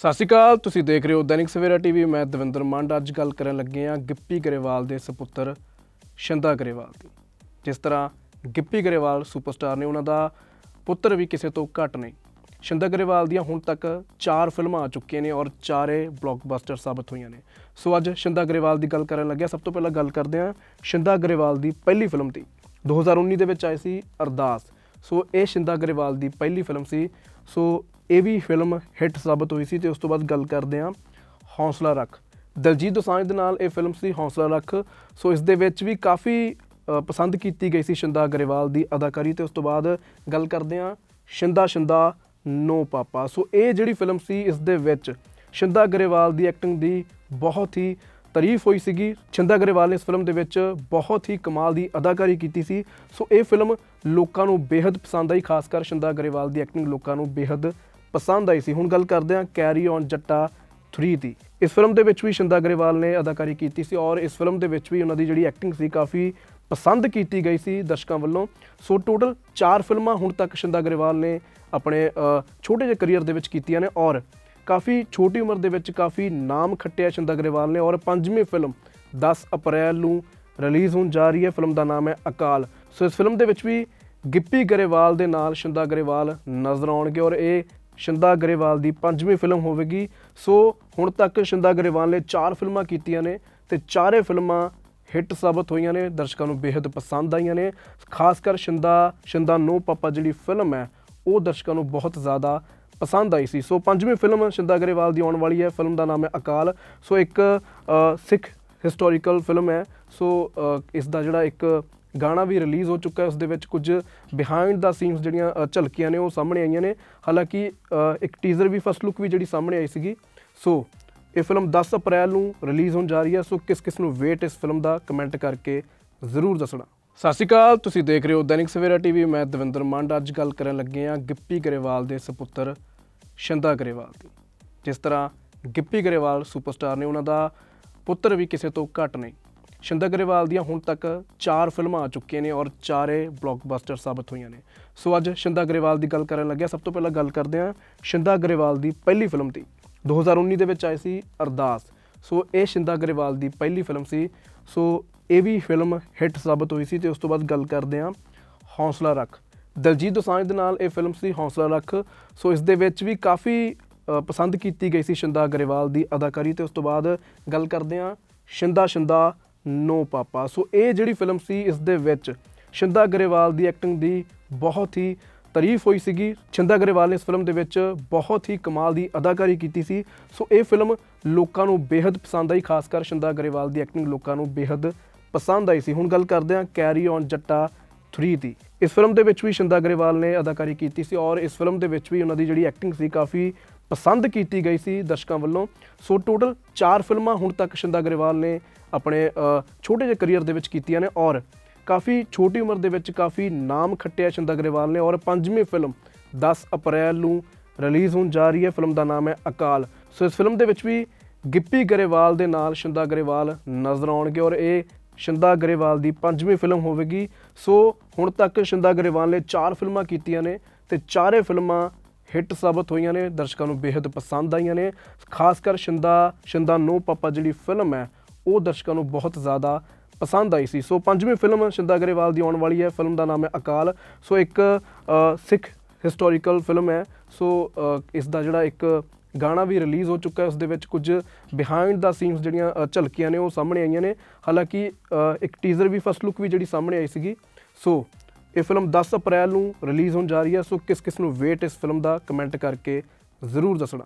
ਸਤਿ ਸ਼੍ਰੀ ਅਕਾਲ, ਤੁਸੀਂ ਦੇਖ ਰਹੇ ਹੋ ਦੈਨਿਕ ਸਵੇਰਾ ਟੀਵੀ। ਮੈਂ ਦਵਿੰਦਰ ਮੰਡ, ਅੱਜ ਗੱਲ ਕਰਨ ਲੱਗੇ ਹਾਂ ਗਿੱਪੀ ਗਰੇਵਾਲ ਦੇ ਸੁਪੁੱਤਰ ਸ਼ੰਦਾ ਗਰੇਵਾਲ ਦੀ। ਜਿਸ ਤਰ੍ਹਾਂ ਗਿੱਪੀ ਗਰੇਵਾਲ ਸੁਪਰਸਟਾਰ ਨੇ ਉਹਨਾਂ ਦਾ ਪੁੱਤਰ ਵੀ ਕਿਸੇ ਤੋਂ ਘੱਟ ਨਹੀਂ। ਸ਼ਿੰਦਾ ਗਰੇਵਾਲ ਦੀਆਂ ਹੁਣ ਤੱਕ 4 ਫਿਲਮਾਂ ਆ ਚੁੱਕੀਆਂ ਨੇ ਔਰ ਚਾਰੇ ਬਲੌਕਬਸਟਰ ਸਾਬਤ ਹੋਈਆਂ ਨੇ। ਸੋ ਅੱਜ ਸ਼ਿੰਦਾ ਗਰੇਵਾਲ ਦੀ ਗੱਲ ਕਰਨ ਲੱਗਿਆ ਸਭ ਤੋਂ ਪਹਿਲਾਂ ਗੱਲ ਕਰਦੇ ਹਾਂ ਸ਼ਿੰਦਾ ਗਰੇਵਾਲ ਦੀ ਪਹਿਲੀ ਫਿਲਮ ਦੀ। 2019 ਦੇ ਵਿੱਚ ਆਈ ਸੀ ਅਰਦਾਸ। ਸੋ ਇਹ ਸ਼ਿੰਦਾ ਗਰੇਵਾਲ ਦੀ ਪਹਿਲੀ ਫਿਲਮ ਸੀ। ਸੋ ਇਹ ਵੀ ਫਿਲਮ ਹਿੱਟ ਸਾਬਤ ਹੋਈ ਸੀ ਤੇ ਉਸ ਤੋਂ ਬਾਅਦ ਗੱਲ ਕਰਦੇ ਹਾਂ, ਹੌਸਲਾ ਰੱਖ। ਦਲਜੀਤ ਦੋਸਾਂਝ ਦੇ ਨਾਲ ਇਹ ਫਿਲਮ ਸੀ, ਹੌਸਲਾ ਰੱਖ। ਸੋ ਇਸ ਦੇ ਵਿੱਚ ਵੀ ਕਾਫੀ ਪਸੰਦ ਕੀਤੀ ਗਈ ਸੀ ਸ਼ਿੰਦਾ ਗਰੇਵਾਲ ਦੀ ਅਦਾਕਾਰੀ ਤੇ ਉਸ ਤੋਂ ਬਾਅਦ ਗੱਲ ਕਰਦੇ ਹਾਂ, ਸ਼ਿੰਦਾ ਸ਼ਿੰਦਾ, ਨੋ ਪਾਪਾ। ਸੋ ਇਹ ਜਿਹੜੀ ਫਿਲਮ ਸੀ, ਇਸ ਦੇ ਵਿੱਚ ਸ਼ਿੰਦਾ ਗਰੇਵਾਲ ਦੀ ਐਕਟਿੰਗ ਦੀ ਬਹੁਤ ਹੀ ਤਾਰੀਫ ਹੋਈ ਸੀਗੀ। ਛਿੰਦਾ ਗਰੇਵਾਲ ਨੇ ਇਸ ਫਿਲਮ ਦੇ ਵਿੱਚ ਬਹੁਤ ਹੀ ਕਮਾਲ ਦੀ ਅਦਾਕਾਰੀ ਕੀਤੀ ਸੀ। ਸੋ ਇਹ ਫਿਲਮ ਲੋਕਾਂ ਨੂੰ ਬੇਹੱਦ ਪਸੰਦ ਆਈ ਖਾਸ ਕਰ ਛਿੰਦਾ ਗਰੇਵਾਲ ਦੀ ਐਕਟਿੰਗ ਲੋਕਾਂ ਨੂੰ ਬੇਹੱਦ ਪਸੰਦ ਆਈ ਸੀ। ਹੁਣ ਗੱਲ ਕਰਦੇ ਹਾਂ ਕੈਰੀ ਔਨ ਜੱਟਾ 3 ਦੀ। ਇਸ ਫਿਲਮ ਦੇ ਵਿੱਚ ਵੀ ਸ਼ਿੰਦਾ ਗਰੇਵਾਲ ਨੇ ਅਦਾਕਾਰੀ ਕੀਤੀ ਸੀ ਔਰ ਇਸ ਫਿਲਮ ਦੇ ਵਿੱਚ ਵੀ ਉਹਨਾਂ ਦੀ ਜਿਹੜੀ ਐਕਟਿੰਗ ਸੀ ਕਾਫੀ ਪਸੰਦ ਕੀਤੀ ਗਈ ਸੀ ਦਰਸ਼ਕਾਂ ਵੱਲੋਂ। ਸੋ ਟੋਟਲ 4 ਫਿਲਮਾਂ ਹੁਣ ਤੱਕ ਸ਼ਿੰਦਾ ਗਰੇਵਾਲ ਨੇ ਆਪਣੇ ਛੋਟੇ ਜਿਹੇ ਕੈਰੀਅਰ ਦੇ ਵਿੱਚ ਕੀਤੀਆਂ ਨੇ ਔਰ ਕਾਫੀ ਛੋਟੀ ਉਮਰ ਦੇ ਵਿੱਚ ਕਾਫੀ ਨਾਮ ਖੱਟਿਆ ਸ਼ਿੰਦਾ ਗਰੇਵਾਲ ਨੇ ਔਰ ਪੰਜਵੀਂ ਫਿਲਮ 10 ਅਪ੍ਰੈਲ ਨੂੰ ਰਿਲੀਜ਼ ਹੋਣ ਜਾ ਰਹੀ ਹੈ। ਫਿਲਮ ਦਾ ਨਾਮ ਹੈ ਅਕਾਲ। ਸੋ ਇਸ ਫਿਲਮ ਦੇ ਵਿੱਚ ਵੀ ਗਿੱਪੀ ਗਰੇਵਾਲ ਦੇ ਨਾਲ ਸ਼ਿੰਦਾ ਗਰੇਵਾਲ ਨਜ਼ਰ ਆਉਣਗੇ ਔਰ ਇਹ ਸ਼ਿੰਦਾ ਗਰੇਵਾਲ ਦੀ ਪੰਜਵੀਂ ਫਿਲਮ ਹੋਵੇਗੀ। ਸੋ ਹੁਣ ਤੱਕ ਸ਼ਿੰਦਾ ਗਰੇਵਾਲ ਨੇ 4 ਫਿਲਮਾਂ ਕੀਤੀਆਂ ਨੇ ਤੇ ਚਾਰੇ ਫਿਲਮਾਂ ਹਿੱਟ ਸਾਬਤ ਹੋਈਆਂ ਨੇ, ਦਰਸ਼ਕਾਂ ਨੂੰ ਬੇहद ਪਸੰਦ ਆਈਆਂ ਨੇ। ਖਾਸ ਕਰ ਸ਼ਿੰਦਾ ਸ਼ਿੰਦਾ ਨੋ ਪਾਪਾ ਜਿਹੜੀ ਫਿਲਮ ਹੈ, ਉਹ ਦਰਸ਼ਕਾਂ ਨੂੰ ਬਹੁਤ ਜ਼ਿਆਦਾ ਪਸੰਦ ਆਈ ਸੀ। ਸੋ ਪੰਜਵੀਂ ਫਿਲਮ ਸ਼ਿੰਦਾ ਗਰੇਵਾਲ ਦੀ ਆਉਣ ਵਾਲੀ ਹੈ, ਫਿਲਮ ਦਾ ਨਾਮ ਹੈ ਅਕਾਲ। ਸੋ ਇੱਕ ਸਿੱਖ ਹਿਸਟੋਰੀਕਲ ਫਿਲਮ ਹੈ। ਸੋ ਇਸ ਦਾ ਜਿਹੜਾ ਇੱਕ ਗਾਣਾ ਵੀ ਰਿਲੀਜ਼ ਹੋ ਚੁੱਕਾ ਹੈ ਉਸ ਦੇ ਵਿੱਚ ਕੁਝ ਬਿਹਾਈਂਡ ਦਾ ਸੀਨਸ ਜਿਹੜੀਆਂ ਅ, ਝਲਕੀਆਂ ਨੇ ਉਹ ਸਾਹਮਣੇ ਆਈਆਂ ਨੇ। ਹਾਲਾਂਕਿ ਅ, ਇੱਕ ਟੀਜ਼ਰ ਵੀ ਫਸਟ ਲੁੱਕ ਵੀ ਜਿਹੜੀ ਸਾਹਮਣੇ ਆਈ ਸੀਗੀ। ਸੋ ਇਹ ਫਿਲਮ 10 ਅਪ੍ਰੈਲ ਨੂੰ ਰਿਲੀਜ਼ ਹੋਣ ਜਾ ਰਹੀ ਹੈ। ਸੋ ਕਿਸ ਕਿਸ ਨੂੰ ਵੇਟ ਇਸ ਫਿਲਮ ਦਾ ਕਮੈਂਟ ਕਰਕੇ ਜ਼ਰੂਰ ਦੱਸਣਾ। ਸਤਿ ਸ਼੍ਰੀ ਅਕਾਲ ਤੁਸੀਂ ਦੇਖ ਰਹੇ ਹੋ ਦੈਨਿਕ ਸਵੇਰਾ ਟੀਵੀ। ਮੈਂ ਦਵਿੰਦਰ ਮੰਡ ਅੱਜ ਗੱਲ ਕਰਨ ਲੱਗੇ ਹਾਂ ਗਿੱਪੀ ਗਰੇਵਾਲ ਦੇ ਸੁਪੁੱਤਰ ਸ਼ੰਦਾ ਗਰੇਵਾਲ ਦੀ। ਜਿਸ ਤਰ੍ਹਾਂ ਗਿੱਪੀ ਗਰੇਵਾਲ ਸੁਪਰਸਟਾਰ ਨੇ ਉਹਨਾਂ ਦਾ ਪੁੱਤਰ ਵੀ ਕਿਸੇ ਤੋਂ ਘੱਟ ਨਹੀਂ। ਸ਼ਿੰਦਾ ਗਰੇਵਾਲ ਦੀਆਂ ਹੁਣ ਤੱਕ 4 ਫਿਲਮਾਂ ਆ ਚੁੱਕੀਆਂ ਨੇ ਔਰ ਚਾਰੇ ਬਲੌਕਬਸਟਰ ਸਾਬਤ ਹੋਈਆਂ ਨੇ। ਸੋ ਅੱਜ ਸ਼ਿੰਦਾ ਗਰੇਵਾਲ ਦੀ ਗੱਲ ਕਰਨ ਲੱਗਿਆ। ਸਭ ਤੋਂ ਪਹਿਲਾਂ ਗੱਲ ਕਰਦੇ ਹਾਂ ਸ਼ਿੰਦਾ ਗਰੇਵਾਲ ਦੀ ਪਹਿਲੀ ਫਿਲਮ ਦੀ। 2019 ਦੇ ਵਿੱਚ ਆਈ ਸੀ ਅਰਦਾਸ। ਸੋ ਇਹ ਸ਼ਿੰਦਾ ਗਰੇਵਾਲ ਦੀ ਪਹਿਲੀ ਫਿਲਮ ਸੀ। ਸੋ ਇਹ ਵੀ ਫਿਲਮ ਹਿੱਟ ਸਾਬਤ ਹੋਈ ਸੀ ਤੇ ਉਸ ਤੋਂ ਬਾਅਦ ਗੱਲ ਕਰਦੇ ਹਾਂ ਹੌਸਲਾ ਰੱਖ। ਦਲਜੀਤ ਦੋਸਾਂਝ ਦੇ ਨਾਲ ਇਹ ਫਿਲਮ ਸੀ ਹੌਸਲਾ ਰੱਖ। ਸੋ ਇਸ ਦੇ ਵਿੱਚ ਵੀ ਕਾਫੀ ਪਸੰਦ ਕੀਤੀ ਗਈ ਸੀ ਸ਼ਿੰਦਾ ਗਰੇਵਾਲ ਦੀ ਅਦਾਕਾਰੀ ਤੇ ਉਸ ਤੋਂ ਬਾਅਦ ਗੱਲ ਕਰਦੇ ਹਾਂ ਸ਼ਿੰਦਾ ਸ਼ਿੰਦਾ ਨੋ ਪਾਪਾ। ਸੋ ਇਹ ਜਿਹੜੀ ਫਿਲਮ ਸੀ, ਇਸ ਦੇ ਵਿੱਚ ਸ਼ਿੰਦਾ ਗਰੇਵਾਲ ਦੀ ਐਕਟਿੰਗ ਦੀ ਬਹੁਤ ਹੀ ਤਾਰੀਫ ਹੋਈ ਸੀਗੀ। ਛਿੰਦਾ ਗਰੇਵਾਲ ਨੇ ਇਸ ਫਿਲਮ ਦੇ ਵਿੱਚ ਬਹੁਤ ਹੀ ਕਮਾਲ ਦੀ ਅਦਾਕਾਰੀ ਕੀਤੀ ਸੀ। ਸੋ ਇਹ ਫਿਲਮ ਲੋਕਾਂ ਨੂੰ ਬੇਹੱਦ ਪਸੰਦ ਆਈ, ਖਾਸ ਕਰ ਛਿੰਦਾ ਗਰੇਵਾਲ ਦੀ ਐਕਟਿੰਗ ਲੋਕਾਂ ਨੂੰ ਬੇਹੱਦ ਪਸੰਦ ਆਈ ਸੀ। ਹੁਣ ਗੱਲ ਕਰਦੇ ਹਾਂ ਕੈਰੀ ਔਨ ਜੱਟਾ 3 ਦੀ। ਇਸ ਫਿਲਮ ਦੇ ਵਿੱਚ ਵੀ ਸ਼ਿੰਦਾ ਗਰੇਵਾਲ ਨੇ ਅਦਾਕਾਰੀ ਕੀਤੀ ਸੀ ਔਰ ਇਸ ਫਿਲਮ ਦੇ ਵਿੱਚ ਵੀ ਉਹਨਾਂ ਦੀ ਜਿਹੜੀ ਐਕਟਿੰਗ ਸੀ, ਕਾਫੀ ਪਸੰਦ ਕੀਤੀ ਗਈ ਸੀ ਦਰਸ਼ਕਾਂ ਵੱਲੋਂ। ਸੋ ਟੋਟਲ 4 ਫਿਲਮਾਂ ਹੁਣ ਤੱਕ ਛਿੰਦਾ ਗਰੇਵਾਲ ਨੇ ਆਪਣੇ ਛੋਟੇ ਜਿਹੇ ਕੈਰੀਅਰ ਦੇ ਵਿੱਚ ਕੀਤੀਆਂ ਨੇ ਔਰ ਕਾਫੀ ਛੋਟੀ ਉਮਰ ਦੇ ਵਿੱਚ ਕਾਫੀ ਨਾਮ ਖੱਟਿਆ ਸ਼ਿੰਦਾ ਗਰੇਵਾਲ ਨੇ ਔਰ ਪੰਜਵੀਂ ਫਿਲਮ 10 ਅਪ੍ਰੈਲ ਨੂੰ ਰਿਲੀਜ਼ ਹੋਣ ਜਾ ਰਹੀ ਹੈ। ਫਿਲਮ ਦਾ ਨਾਮ ਹੈ ਅਕਾਲ। ਸੋ ਇਸ ਫਿਲਮ ਦੇ ਵਿੱਚ ਵੀ ਗਿੱਪੀ ਗਰੇਵਾਲ ਦੇ ਨਾਲ ਸ਼ਿੰਦਾ ਗਰੇਵਾਲ ਨਜ਼ਰ ਆਉਣਗੇ ਔਰ ਇਹ ਸ਼ਿੰਦਾ ਗਰੇਵਾਲ ਦੀ ਪੰਜਵੀਂ ਫਿਲਮ ਹੋਵੇਗੀ। ਸੋ ਹੁਣ ਤੱਕ ਸ਼ਿੰਦਾ ਗਰੇਵਾਲ ਨੇ 4 ਫਿਲਮਾਂ ਕੀਤੀਆਂ ਨੇ ਤੇ ਚਾਰੇ ਫਿਲਮਾਂ ਹਿੱਟ ਸਾਬਤ ਹੋਈਆਂ ਨੇ। ਦਰਸ਼ਕਾਂ ਨੂੰ ਬੇहद ਪਸੰਦ ਆਈਆਂ ਨੇ। ਖਾਸ ਕਰ ਸ਼ਿੰਦਾ ਸ਼ਿੰਦਾ ਨੋ ਪਾਪਾ ਜਿਹੜੀ ਫਿਲਮ ਹੈ ਉਹ ਦਰਸ਼ਕਾਂ ਨੂੰ ਬਹੁਤ ਜ਼ਿਆਦਾ ਪਸੰਦ ਆਈ ਸੀ। ਸੋ ਪੰਜਵੀਂ ਫਿਲਮ ਸ਼ਿੰਦਾ ਗਰੇਵਾਲ ਦੀ ਆਉਣ ਵਾਲੀ ਹੈ। ਫਿਲਮ ਦਾ ਨਾਮ ਹੈ ਅਕਾਲ। ਸੋ ਇੱਕ ਸਿੱਖ ਹਿਸਟੋਰੀਕਲ ਫਿਲਮ ਹੈ। ਸੋ ਇਸ ਦਾ ਜਿਹੜਾ ਇੱਕ ਗਾਣਾ ਵੀ ਰਿਲੀਜ਼ ਹੋ ਚੁੱਕਾ ਹੈ, ਉਸ ਦੇ ਵਿੱਚ ਕੁਝ ਬਿਹਾਈਂਡ ਦਾ ਸੀਨਸ ਜਿਹੜੀਆਂ ਝਲਕੀਆਂ ਨੇ, ਉਹ ਸਾਹਮਣੇ ਆਈਆਂ ਨੇ। ਹਾਲਾਂਕਿ ਇੱਕ ਟੀਜ਼ਰ ਵੀ ਫਸਟ ਲੁੱਕ ਵੀ ਜਿਹੜੀ ਸਾਹਮਣੇ ਆਈ ਸੀਗੀ। ਸੋ, ਇਹ ਫਿਲਮ 10 ਅਪ੍ਰੈਲ ਨੂੰ ਰਿਲੀਜ਼ ਹੋਣ ਜਾ ਰਹੀ ਹੈ। ਸੋ ਕਿਸ ਕਿਸ ਨੂੰ ਵੇਟ ਇਸ ਫਿਲਮ ਦਾ ਕਮੈਂਟ ਕਰਕੇ ਜ਼ਰੂਰ ਦੱਸਣਾ।